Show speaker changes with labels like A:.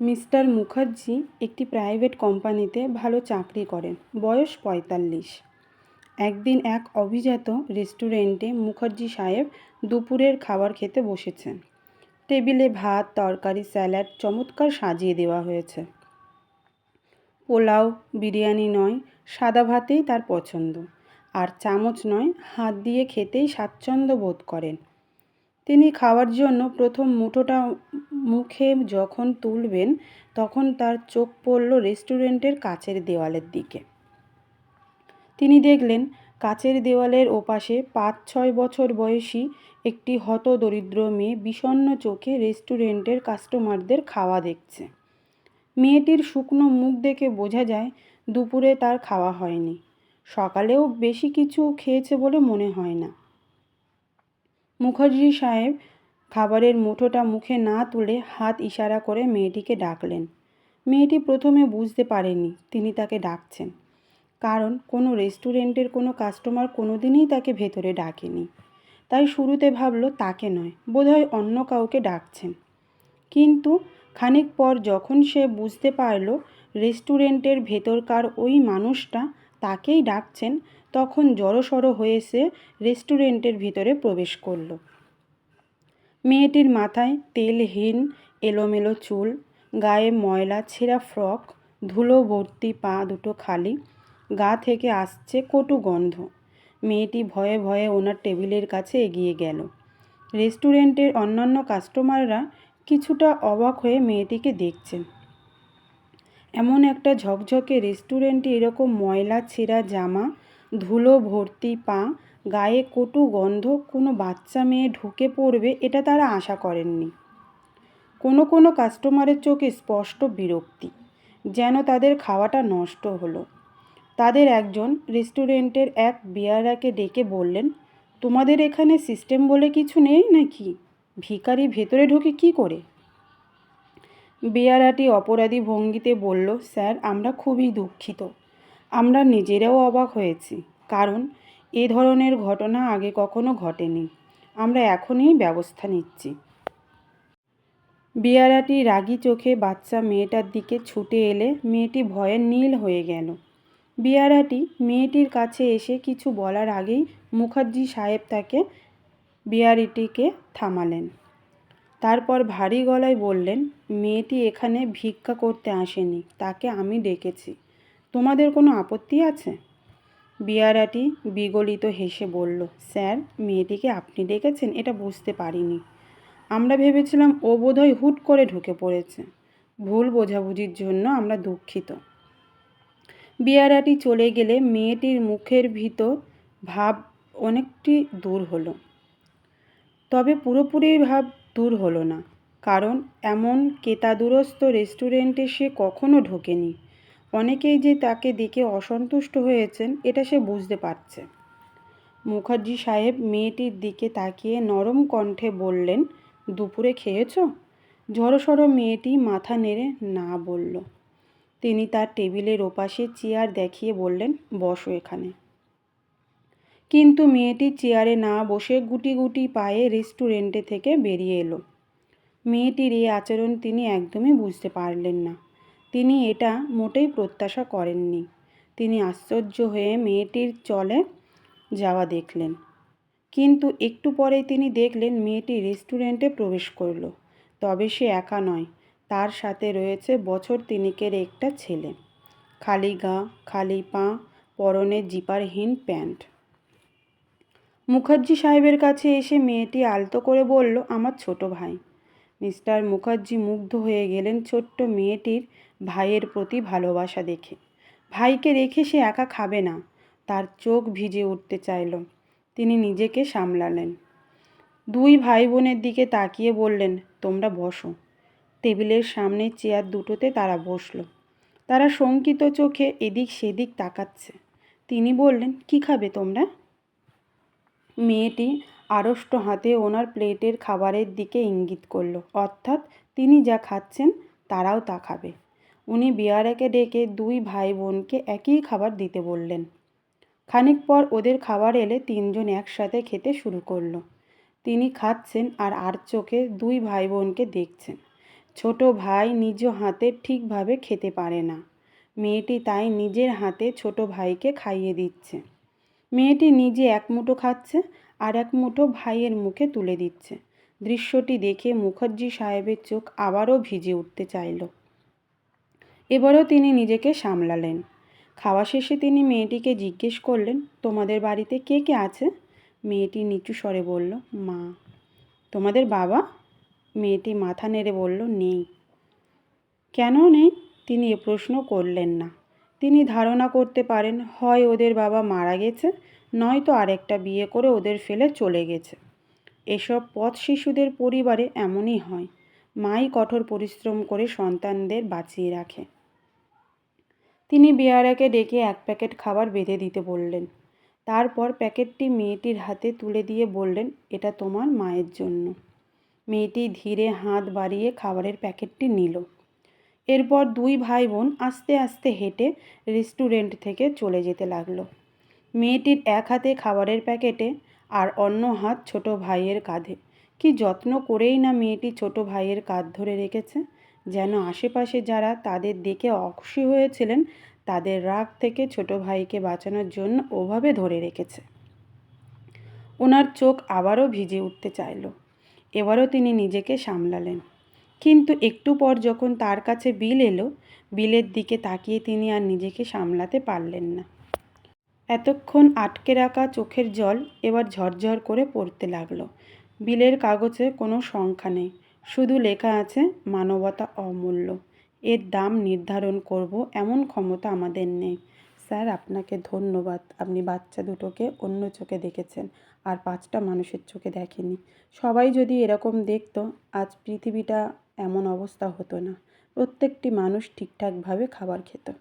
A: Mister Mukherjee একটি private কোম্পানিতে ভালো চাকরি করেন। বয়স পঁয়তাল্লিশ। একদিন এক অভিজাত রেস্টুরেন্টে মুখার্জি সাহেব দুপুরের খাবার খেতে বসেছেন। টেবিলে ভাত, তরকারি, স্যালাড চমৎকার সাজিয়ে দেওয়া হয়েছে। পোলাও বিরিয়ানি নয়, সাদা ভাতেই তার পছন্দ। আর চামচ নয়, হাত দিয়ে খেতেই স্বাচ্ছন্দ্য বোধ করেন। তিনি খাওয়ার জন্য প্রথম মুঠোটা মুখে যখন তুলবেন, তখন তার চোখ পড়ল রেস্টুরেন্টের কাচের দেওয়ালের দিকে। তিনি দেখলেন, কাচের দেওয়ালের ওপাশে পাঁচ ছয় বছর বয়সী একটি হতদরিদ্র মেয়ে বিষণ্ণ চোখে রেস্টুরেন্টের কাস্টমারদের খাওয়া দেখছে। মেয়েটির শুকনো মুখ দেখে বোঝা যায়, দুপুরে তার খাওয়া হয়নি। সকালেও বেশি কিছু খেয়েছে বলে মনে হয় না। মুখার্জি সাহেব খাবারের মুঠোটা মুখে না তুলে হাত ইশারা করে মেয়েটিকে ডাকলেন। মেয়েটি প্রথমে বুঝতে পারেনি তিনি তাকে ডাকছেন, কারণ কোনো রেস্টুরেন্টের কোনো কাস্টমার কোনো দিনই তাকে ভেতরে ডাকেনি। তাই শুরুতে ভাবল তাকে নয়, বোধহয় অন্য কাউকে ডাকছেন। কিন্তু খানিক পর যখন সে বুঝতে পারল রেস্টুরেন্টের ভেতরকার ওই মানুষটা তাকেই ডাকছেন, তখন জড়সড় হয়ে সে রেস্টুরেন্টের ভিতরে প্রবেশ করল। মেয়েটির মাথায় তেলহীন এলোমেলো চুল, গায়ে ময়লা, ছেঁড়া ফ্রক, ধুলো, ভর্তি পা দুটো খালি, গা থেকে আসছে কটু গন্ধ। মেয়েটি ভয়ে ভয়ে ওনার টেবিলের কাছে এগিয়ে গেল। রেস্টুরেন্টের অন্যান্য কাস্টমাররা কিছুটা অবাক হয়ে মেয়েটিকে দেখছেন। এমন একটা ঝকঝকে রেস্টুরেন্টে এরকম ময়লা, ছেঁড়া জামা, ধুলো, ভর্তি পা গায়ে কটু গন্ধ, কোনো বাচ্চা মেয়ে ঢুকে পড়বে এটা তারা আশা করেননি। কোনো কোনো কাস্টমারের চোখে স্পষ্ট বিরক্তি, যেন তাদের খাওয়াটা নষ্ট হলো। তাদের একজন রেস্টুরেন্টের এক বিয়ারাকে ডেকে বললেন, তোমাদের এখানে সিস্টেম বলে কিছু নেই নাকি? ভিখারি ভেতরে ঢোকে কি করে? বেয়ারাটি অপরাধী ভঙ্গিতে বলল, স্যার, আমরা খুবই দুঃখিত। আমরা নিজেরাও অবাক হয়েছি। কারণ এ ধরনের ঘটনা আগে কখনো ঘটেনি। আমরা এখনই ব্যবস্থা নিচ্ছি। বেয়ারাটি রাগী চোখে বাচ্চা মেয়েটার দিকে ছুটে এলে মেয়েটি ভয়ে নীল হয়ে গেল। বেয়ারাটি মেয়েটির কাছে এসে কিছু বলার আগেই মুখার্জি সাহেব তাকে বিয়ারিটিকে থামালেন। তারপর ভারী গলায় বললেন, মেয়েটি এখানে ভিক্ষা করতে আসেনি, তাকে আমি ডেকেছি। তোমাদের কোনো আপত্তি আছে? বিয়ারাটি বিগলিত হেসে বলল, স্যার, মেয়েটিকে আপনি ডেকেছেন এটা বুঝতে পারিনি। আমরা ভেবেছিলাম ও বোধহয় হুট করে ঢুকে পড়েছে। ভুল বোঝাবুঝির জন্য আমরা দুঃখিত। বিয়ারাটি চলে গেলে মেয়েটির মুখের ভিতর ভাব অনেকটি দূর হলো। তবে পুরোপুরি ভাব দূর হলো না, কারণ এমন কেতাদুরস্ত রেস্টুরেন্টে সে কখনো ঢোকেনি। অনেকেই যে তাকে দেখে অসন্তুষ্ট হয়েছেন, এটা সে বুঝতে পারছে। মুখার্জি সাহেব মেয়েটির দিকে তাকিয়ে নরম কণ্ঠে বললেন, দুপুরে খেয়েছ? ঝড়সড় মেয়েটি মাথা নেড়ে না বলল। তিনি তার টেবিলের ওপাশে চেয়ার দেখিয়ে বললেন, বসো এখানে। কিন্তু মেয়েটি চেয়ারে না বসে গুটি গুটি পায়ে রেস্টুরেন্টে থেকে বেরিয়ে এলো। মেয়েটির এই আচরণ তিনি একদমই বুঝতে পারলেন না। তিনি এটা মোটেই প্রত্যাশা করেননি। তিনি আশ্চর্য হয়ে মেয়েটির চলে যাওয়া দেখলেন। কিন্তু একটু পরেই তিনি দেখলেন মেয়েটি রেস্টুরেন্টে প্রবেশ করল। তবে সে একা নয়, তার সাথে রয়েছে বছর তিনিকের একটা ছেলে। খালি গা, খালি পা, পরনে জিপারহীন প্যান্ট। মুখার্জি সাহেবের কাছে এসে মেয়েটি আলতো করে বলল, আমার ছোট ভাই। মিস্টার মুখার্জি মুগ্ধ হয়ে গেলেন ছোট্ট মেয়েটির ভাইয়ের প্রতি ভালোবাসা দেখে। ভাইকে রেখে সে একা খাবে না, তার চোখ ভিজে উঠতে চাইল। তিনি নিজেকে সামলালেন। দুই ভাই বোনের দিকে তাকিয়ে বললেন, তোমরা বসো। টেবিলের সামনে চেয়ার দুটোতে তারা বসল। তারা শঙ্কিত চোখে এদিক সেদিক তাকাচ্ছে। তিনি বললেন, কি খাবে তোমরা? মেয়েটি আড়ষ্ট হাতে ওনার প্লেটের খাবারের দিকে ইঙ্গিত করল। অর্থাৎ তিনি যা খাচ্ছেন, তারাও তা খাবে। উনি বিয়ারাকে ডেকে দুই ভাই বোনকে একই খাবার দিতে বললেন। খানিক পর ওদের খাবার এলে তিনজন একসাথে খেতে শুরু করল। তিনি খাচ্ছেন আর আর চোখে দুই ভাই বোনকে দেখছেন। ছোট ভাই নিজ হাতে ঠিকভাবে খেতে পারে না। মেয়েটি তাই নিজের হাতে ছোট ভাইকে খাইয়ে দিচ্ছে। মেয়েটি নিজে এক মুঠো খাচ্ছে আর এক মুঠো ভাইয়ের মুখে তুলে দিচ্ছে। দৃশ্যটি দেখে মুখার্জি সাহেবের চোখ আবারও ভিজে উঠতে চাইল। এবারও তিনি নিজেকে সামলালেন। খাওয়া শেষে তিনি মেয়েটিকে জিজ্ঞেস করলেন, তোমাদের বাড়িতে কে কে আছে? মেয়েটি নিচু স্বরে বলল, মা। তোমাদের বাবা? মেয়েটি মাথা নেড়ে বলল, নেই। কেন নেই? তিনি এ প্রশ্ন করলেন না। তিনি ধারণা করতে পারেন, হয় ওদের বাবা মারা গেছে, নয়তো আরেকটা বিয়ে করে ওদের ফেলে চলে গেছে। এসব পথ শিশুদের পরিবারে এমনই হয়। মাই কঠোর পরিশ্রম করে সন্তানদের বাঁচিয়ে রাখে। তিনি বেয়ারাকে ডেকে এক প্যাকেট খাবার বেঁধে দিতে বললেন। তারপর প্যাকেটটি মেয়েটির হাতে তুলে দিয়ে বললেন, এটা তোমার মায়ের জন্য। মেয়েটি ধীরে হাত বাড়িয়ে খাবারের প্যাকেটটি নিল। এরপর দুই ভাই বোন আস্তে আস্তে হেঁটে রেস্টুরেন্ট থেকে চলে যেতে লাগল। মেয়েটির এক হাতে খাবারের প্যাকেটে আর অন্য হাত ছোট ভাইয়ের কাঁধে। কি যত্ন করেই না মেয়েটি ছোট ভাইয়ের কাঁধ ধরে রেখেছে? যেন আশেপাশে যারা তাদের দেখে অখুশি হয়েছিলেন, তাদের রাগ থেকে ছোট ভাইকে বাঁচানোর জন্য ওভাবে ধরে রেখেছে। ওনার চোখ আবারও ভিজে উঠতে চাইল। এবারও তিনি নিজেকে সামলালেন। কিন্তু একটু পর যখন তার কাছে বিল এলো, বিলের দিকে তাকিয়ে তিনি আর নিজেকে সামলাতে পারলেন না। এতক্ষণ আটকে রাখা চোখের জল এবার ঝরঝর করে পড়তে লাগল। বিলের কাগজে কোনো সংখ্যা নেই, শুধু লেখা আছে, মানবতা অমূল্য। এর দাম নির্ধারণ করব, এমন ক্ষমতা আমাদের নেই। স্যার, আপনাকে ধন্যবাদ। আপনি বাচ্চা দুটোকে অন্য চোখে দেখেছেন, আর পাঁচটা মানুষের চোখে দেখেনি সবাই যদি এরকম দেখতো, আজ পৃথিবীটা এমন অবস্থা হতো না। প্রত্যেকটি মানুষ ঠিকঠাকভাবে খাবার খেত।